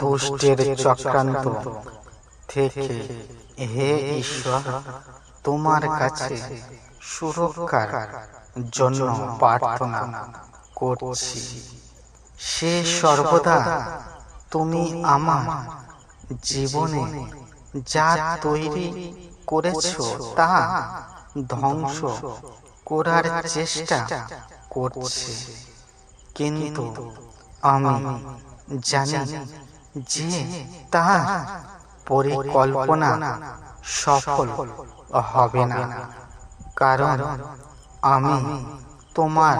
দুষ্টের চক্রান্ত থেকে হে ঈশ্বর, তোমার কাছে সুরক্ষার জন্য প্রার্থনা করছি। সে সর্বদা তুমি আমার জীবনে যা তৈরি করেছ তা ধ্বংস করার চেষ্টা করছে। কিন্তু আমি জানি যে তার পরিকল্পনা সফল হবে না। কারণ আমি তোমার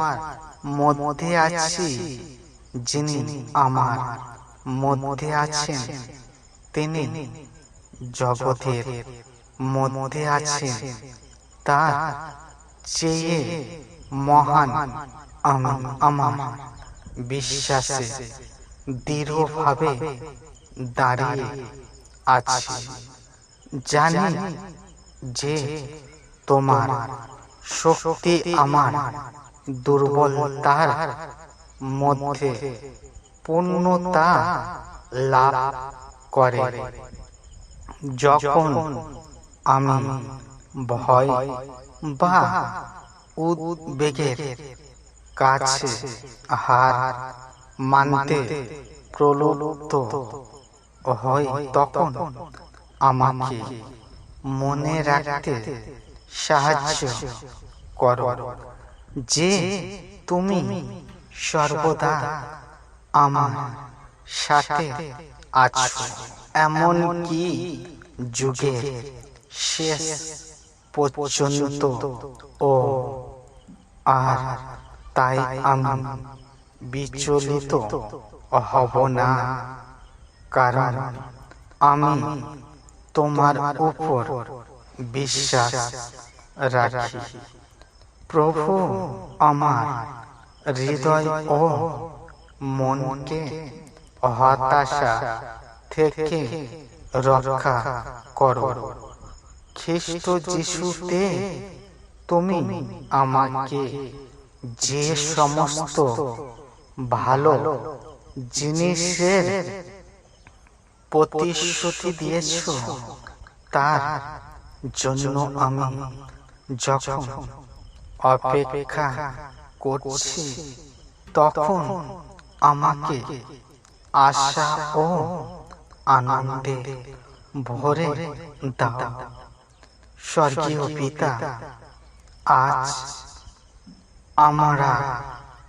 মধ্যে আছি যিনি আমার মধ্যে আছেন। তিনি জগতের মধ্যে আছেন। তার চেয়ে মহান আমি আমার বিশ্বাসে দৃঢ়ভাবে দাঁড়িয়ে আছি। জানি যে তোমার শক্তি আমার দুর্বলতার মধ্যে পূর্ণতা লাভ করে। যখন আমি ভয় বা উদ্বেগের কাছে হার মানতে প্রলুব্ধ হয় তখন আমাকে মনে রাখতে সাহায্য করো। যে তুমি সর্বদা আমার সাথে আছো, এমন কি যুগের শেষ পর্যন্ত ও আর তাই আমি বিচলিত হব না। কারণ আমি তোমার উপর বিশ্বাস রাখি। প্রভু আমার হৃদয় ও মনকে হতাশা থেকে রক্ষা করো। খ্রিস্ট যিশুতে তুমি আমাকে যে সমস্ত ভালো জিনিসের প্রতিশ্রুতি দিয়েছ তার জন্য আমি যখন অপেক্ষা করছি তখন আমাকে আশা ও আনন্দে ভরে দাও। স্বর্গীয় পিতা, আজ আমরা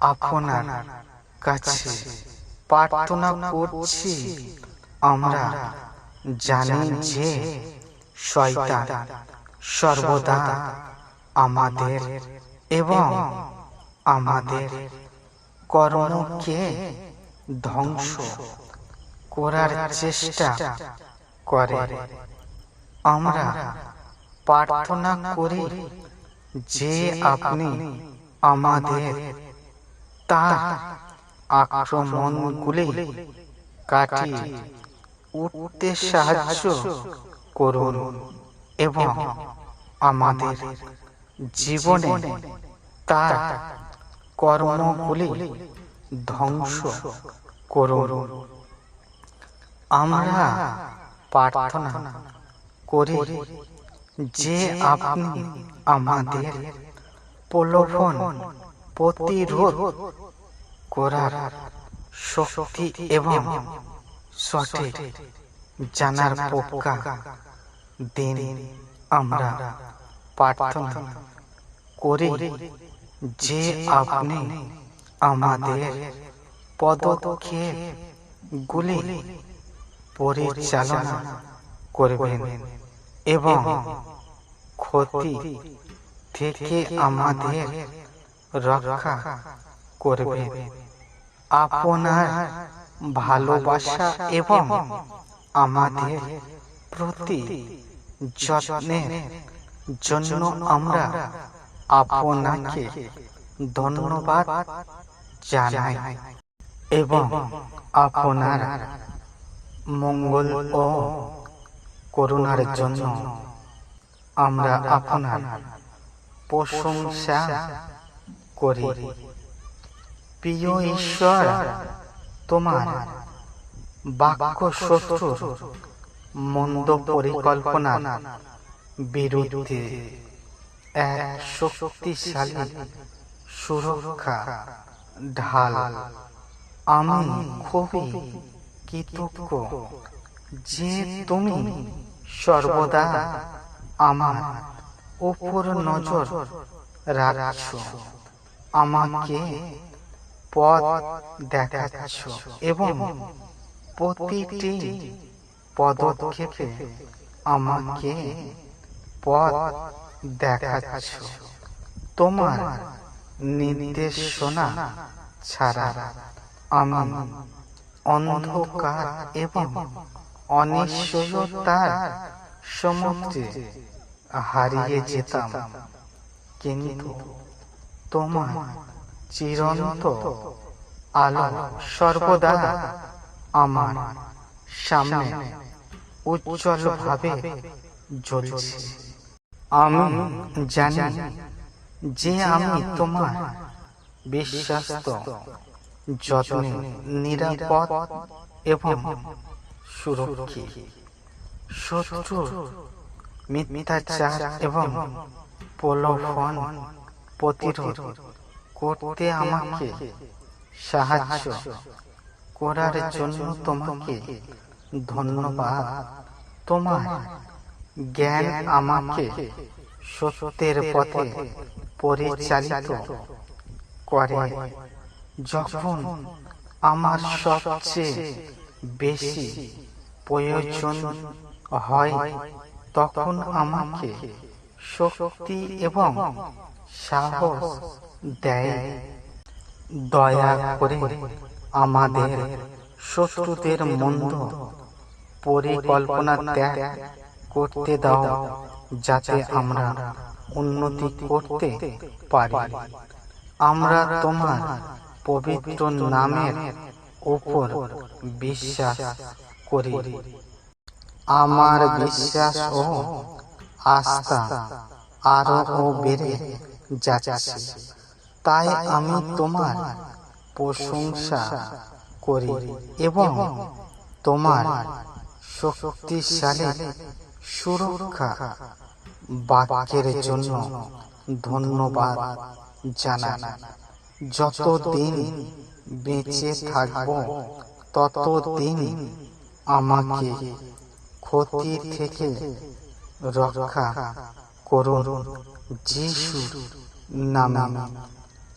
আপনার কাছে প্রার্থনা করছি আমরা জানি যে শয়তান সর্বদা আমাদের এবং আমাদের কর্মকে ধ্বংস করার চেষ্টা করে। আমরা প্রার্থনা করি যে আপনি আমাদের তার আক্রমণগুলি কাটিয়ে উঠতে সাহায্য করুন এবং আমাদের জীবনে তার কর্মগুলি ধ্বংস করুন। আমরা প্রার্থনা করি যে আপনি আমাদের প্রলোভন প্রতিরোধ করার শক্তি এবং সঠিক জানার পোকা দিন আমরা প্রার্থনা করি যে আপনি আমাদের পদক্ষেপ গুলি পরিচালনা করবেন এবং ক্ষতি থেকে আমাদের রক্ষা করবেন আপনার ভালোবাসা এবং আমাদের প্রতি যত্নের জন্য আমরা আপনাকে ধন্যবাদ জানাই এবং আপনার মঙ্গল ও করুণার জন্য আমরা আপনার প্রশংসা করি। প্রিয় ঈশ্বর, তোমার বাক্য শত্রুর মন্দ পরিকল্পনার বিরুদ্ধে এক শক্তিশালী সুরক্ষা ঢাল। আমি খুবই কৃতজ্ঞ যে তুমি সর্বদা আমার উপর নজর রাখছ। আমাকে পথ দেখাচ্ছ এবং প্রতিটি পদক্ষেপে আমাকে পথ দেখাচ্ছ। তোমার নির্দেশনা ছাড়া আমি অন্ধকার এবং অনিশ্চয়তার সমুদ্রে হারিয়ে যেতাম। কিন্তু তোমার চিরন্ত আলো সর্বদা আমার সামনে উজ্জ্বলভাবে জ্বলছে। আমি জানি যে আমি তোমার বিশ্বাস্ত, যত্নে নিরাপদ এবং সুরক্ষিত শত্রু, মিথ্যাচার এবং প্রলোভন প্রতিরোধ করতে আমাকে সাহায্য করার জন্য তোমাকে ধন্যবাদ। তোমার জ্ঞান আমাকে সত্যের পথে পরিচালিত করে। যখন আমার সবচেয়ে বেশি প্রয়োজন হয়, তখন আমাকে শক্তি এবং সাহস দেয়। দয়া করে আমাদের শত্রুদের মন্দ পরিকল্পনা ত্যাগ করতে দাও, যাতে আমরা উন্নতি করতে পারি। আমরা তোমার পবিত্র নামের উপর বিশ্বাস করি। আমার বিশ্বাস ও আস্থা আরও বেড়ে যাচ্ছে। তাই আমি তোমার প্রশংসা করি এবং তোমার শক্তিশালী সুরক্ষা বাক্যের জন্য ধন্যবাদ জানাই। যতদিন বেঁচে থাকব ততদিন আমাকে ক্ষতি থেকে রক্ষা করুন। যিশু নামে।